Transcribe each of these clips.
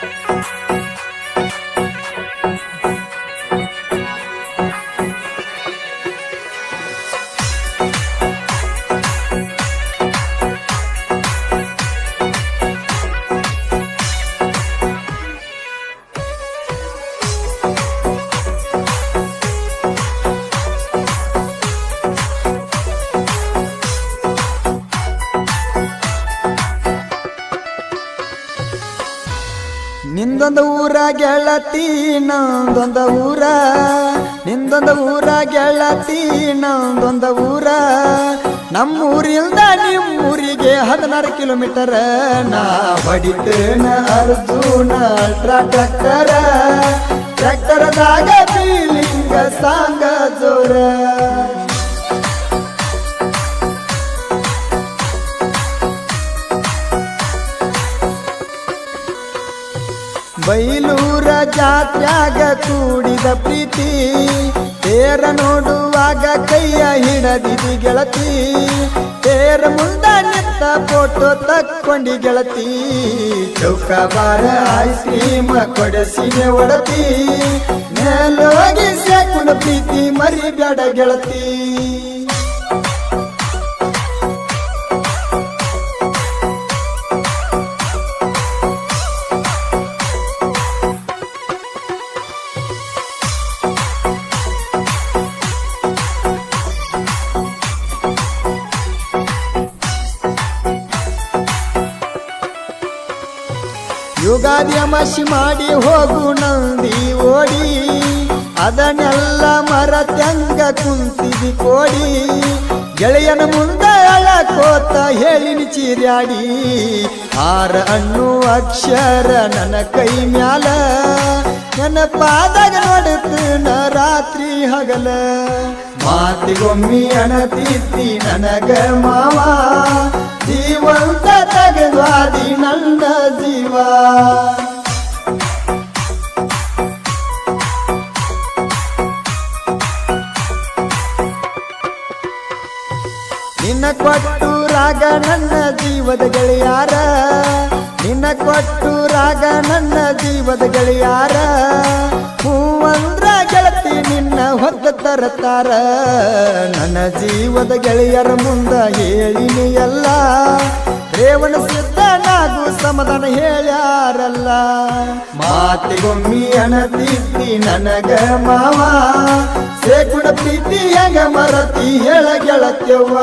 Thank ನಿಂದೊಂದು ಊರ ಗೆಳತಿ, ನಂದೊಂದ ಊರ. ನಿಂದೊಂದ ಊರ ಗೆಳತಿ, ನಂದೊಂದ ಊರ. ನಮ್ಮೂರಿಂದ ನಿಮ್ಮೂರಿಗೆ ಹದಿನಾರು ಕಿಲೋಮೀಟರ್. ನಾ ಹೊಡಿತೇನ ಅರ್ಜುನ ಟ್ರ್ಯಾಕ್ಟರ ಟ್ರ್ಯಾಕ್ಟರ್ದಾಗ ಸಾಂಗ ಜೋರ. ಬೈಲೂರ ಜಾತ್ಯಾಗ ಕೂಡಿದ ಪ್ರೀತಿ, ತೇರ ನೋಡುವಾಗ ಕೈಯ ಹಿಡದಿದಿ ಗೆಳತಿ, ತೇರ ಮುಂದ ನಿಂತ ಫೋಟೋ ತಕ್ಕೊಂಡಿ ಗೆಳತಿ ಚೌಕಬಾರ ಐಸ್ ಕ್ರೀಮ್ ಕೊಡಸಿಗೆ ಒಡತಿ, ಮೇಲೋಗಿ ಸೇಕುಣ ಪ್ರೀತಿ ಮರಿಬೇಡ ಗೆಳತಿ. ಯುಗಾದಿ ಅಮಾಸಿ ಮಾಡಿ ಹೋಗು ನಂದಿ ಓಡಿ, ಅದನ್ನೆಲ್ಲ ಮರತ್ಯಂಗ ಕುಂತಿದಿ ಕೋಡಿ. ಗೆಳೆಯನ ಮುಂದೆ ಅಳಕೋತ ಹೇಳಿ ಚೀರ್ಯಾಡಿ ಆರ ಅಣ್ಣು ಅಕ್ಷರ ನನ್ನ ಕೈ ಮ್ಯಾಲ. ನನ್ನ ಪಾದಾಗ ನೋಡುತ್ತ ರಾತ್ರಿ ಹಗಲ. ಮಾತಿಗೊಮ್ಮಿ ಅಣತಿತ್ತಿ ನನಗ ಮಾವ. ಜೀವಂತ ತೆಗೆದ್ವಾದಿ ನನ್ನ ಜೀವ. ನಿನ್ನ ಕೊಟ್ಟು ರಾಗ ನನ್ನ ಜೀವದ ಗೆಳೆಯಾರ. ಕೊಟ್ಟು ರಾಗ ನನ್ನ ಜೀವದ ಗೆಳೆಯಾರ. ಹೂವಂದ್ರ ಗೆಳತಿ ನಿನ್ನ ಹೊತ್ತ ತರತಾರ. ನನ್ನ ಜೀವದ ಗೆಳೆಯರ ಮುಂದ ಹೇಳಿನಿ ಎಲ್ಲ. ರೇವಣ ಸಿದ್ಧನಾಗು ಸಮಾಧಾನ ಹೇಳ್ಯಾರಲ್ಲ. ಮಾತಿಗೊಮ್ಮಿ ಅಣತಿದ್ದಿ ನನಗ ಮಾವ. ಸೇಕುಣ ಪ್ರೀತಿ ಹೆಂಗ ಮರತಿ ಹೇಳ ಗೆಳತ್ಯವ್ವ.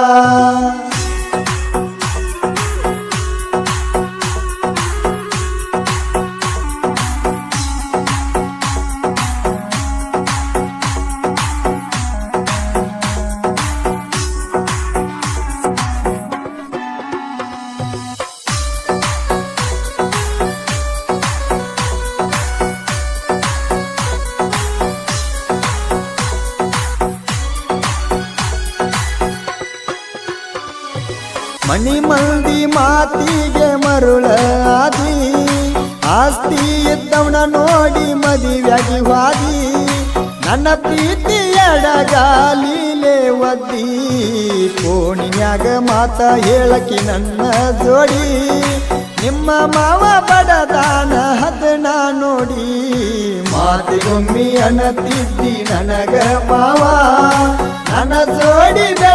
ಮಣಿ ಮಂದಿ ಮಾತಿಗೆ ಮರುಳ ಆದಿ. ಆಸ್ತಿ ಇದ್ದವನ ನೋಡಿ ಮದುವೆಯಾಗಿ ವಾದಿ. ನನ್ನ ಪ್ರೀತಿ ಎಡಗಾಲಿಲೆ ಒದ್ದಿ. ಕೋಣಿಯಾಗ ಮಾತ ಹೇಳಕಿ ನನ್ನ ಜೋಡಿ. ನಿಮ್ಮ ಮಾವ ಬಡದಾನ ಹದನ ನೋಡಿ. ಮಾತಿಗೊಮ್ಮಿ ಅನ್ನತಿದ್ದಿ ನನಗ ಮಾವ. ನನ್ನ ಜೋಡಿ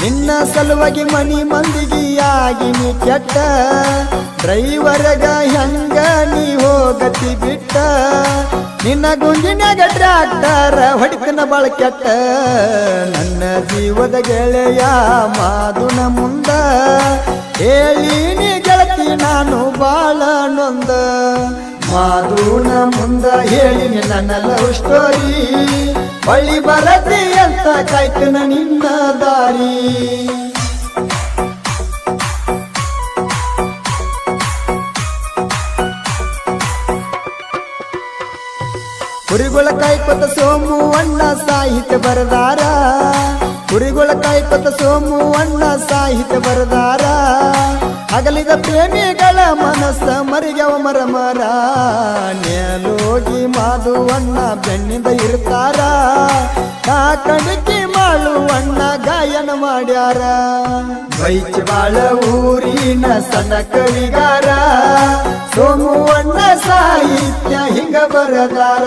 ನಿನ್ನ ಸಲುವಾಗಿ ಮನಿ ಮಂದಿಗಿಯಾಗಿ ನೀ ಕೆಟ್ಟ ಡ್ರೈವರ್ಗ ಹೆಂಗ ನೀ ಹೋಗತಿ ಬಿಟ್ಟ? ನಿನ್ನ ಗುಂಜಿನಾಗ ಟ್ರ್ಯಾಕ್ಟರ್ ಹೊಡಿತನ ಬಾಳ ಕೆಟ್ಟ. ನನ್ನ ಜೀವದ ಗೆಳೆಯ ಮಾದುನ ಮುಂದ ಗೆಳತಿ ನಾನು ಬಾಳ ನೊಂದ ಮಾದುನ ಮುಂದ ಹೇಳಿನಿ ನನ್ನ ಲವ್ ಸ್ಟೋರಿ ಬಳ್ಳಿ ಬರತಿ ಅಂತ ಕಾಯ್ತನ ನಿನ್ನ ದಾರಿ. ಕುರಿಗಳ ಕಾಯ್ಕೊತ ಸೋಮು ಅಣ್ಣ ಸಾಹಿತ್ಯ ಬರದಾರ. ಕುರಿಗಳ ಕಾಯ್ಕೊತ ಸೋಮು ಅಣ್ಣ ಸಾಹಿತ್ಯ ಬರದಾರ. ಅಗಲಿದ ಪ್ರೇಮಿಗಳ ಮನಸ್ಸ ಮರಿಗವ ಮರಮರ. ನೇಲೋಗಿ ಮಾಧುವಣ್ಣ ಬೆನ್ನಿಂದ ಇರ್ತಾರ. ನಾ ಕಣಕಿ ಮಾಳುವಣ್ಣ ಗಾಯನ ಮಾಡ್ಯಾರ. ಬೈಚ್ ಬಾಳ ಊರಿನ ಸಣ್ಣ ಕವಿಗಾರ ಸೋಮುವಣ್ಣ ಸಾಹಿತ್ಯ ಹಿಂಗ ಬರದಾರ.